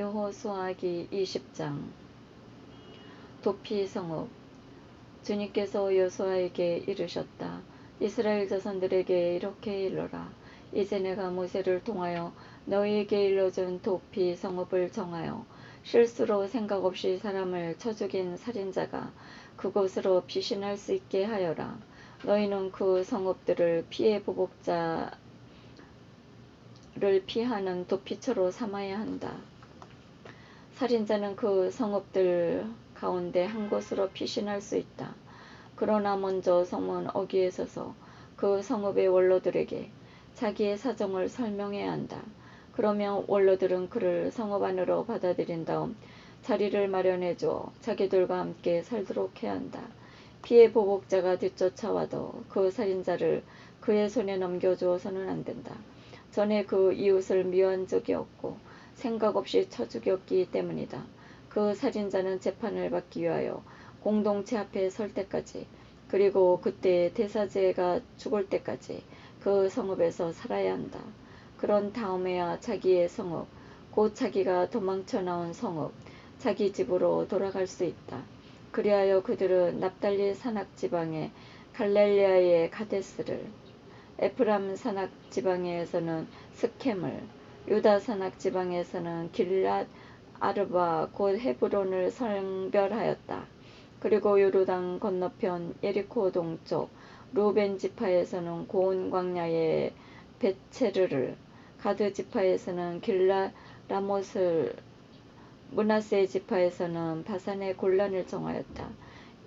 여호수아기 20장 도피 성읍 주님께서 여호수아에게 이르셨다. 이스라엘 자손들에게 이렇게 일러라. 이제 내가 모세를 통하여 너희에게 일러준 도피 성읍을 정하여 실수로 생각 없이 사람을 쳐 죽인 살인자가 그곳으로 피신할 수 있게 하여라. 너희는 그 성읍들을 피해 보복자를 피하는 도피처로 삼아야 한다. 살인자는 그 성읍들 가운데 한 곳으로 피신할 수 있다. 그러나 먼저 성문 어귀에 서서 그 성읍의 원로들에게 자기의 사정을 설명해야 한다. 그러면 원로들은 그를 성읍 안으로 받아들인 다음 자리를 마련해 줘 자기들과 함께 살도록 해야 한다. 피해 보복자가 뒤쫓아와도 그 살인자를 그의 손에 넘겨주어서는 안 된다. 전에 그 이웃을 미워한 적이 없고 생각 없이 쳐 죽였기 때문이다. 그 살인자는 재판을 받기 위하여 공동체 앞에 설 때까지 그리고 그때 대사제가 죽을 때까지 그 성읍에서 살아야 한다. 그런 다음에야 자기의 성읍, 곧 자기가 도망쳐 나온 성읍, 자기 집으로 돌아갈 수 있다. 그리하여 그들은 납달리 산악 지방의 갈렐리아의 가데스를, 에프람 산악 지방에서는 스켐을, 유다 산악 지방에서는 길랏 아르바 곧 헤브론을 성별하였다. 그리고 요르단 건너편 예리코 동쪽 루벤 지파에서는 고온 광야의 베체르를 가드 지파에서는 길라 라못을 문하세 지파에서는 바산의 곤란을 정하였다.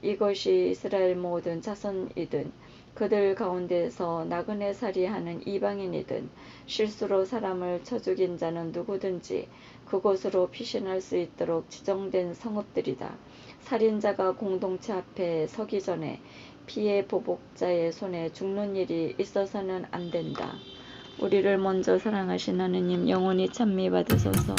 이것이 이스라엘 모든 자손이든 그들 가운데서 나그네 살이하는 이방인이든 실수로 사람을 쳐 죽인 자는 누구든지 그곳으로 피신할 수 있도록 지정된 성읍들이다. 살인자가 공동체 앞에 서기 전에 피해 보복자의 손에 죽는 일이 있어서는 안 된다. 우리를 먼저 사랑하신 하느님 영원히 찬미 받으소서.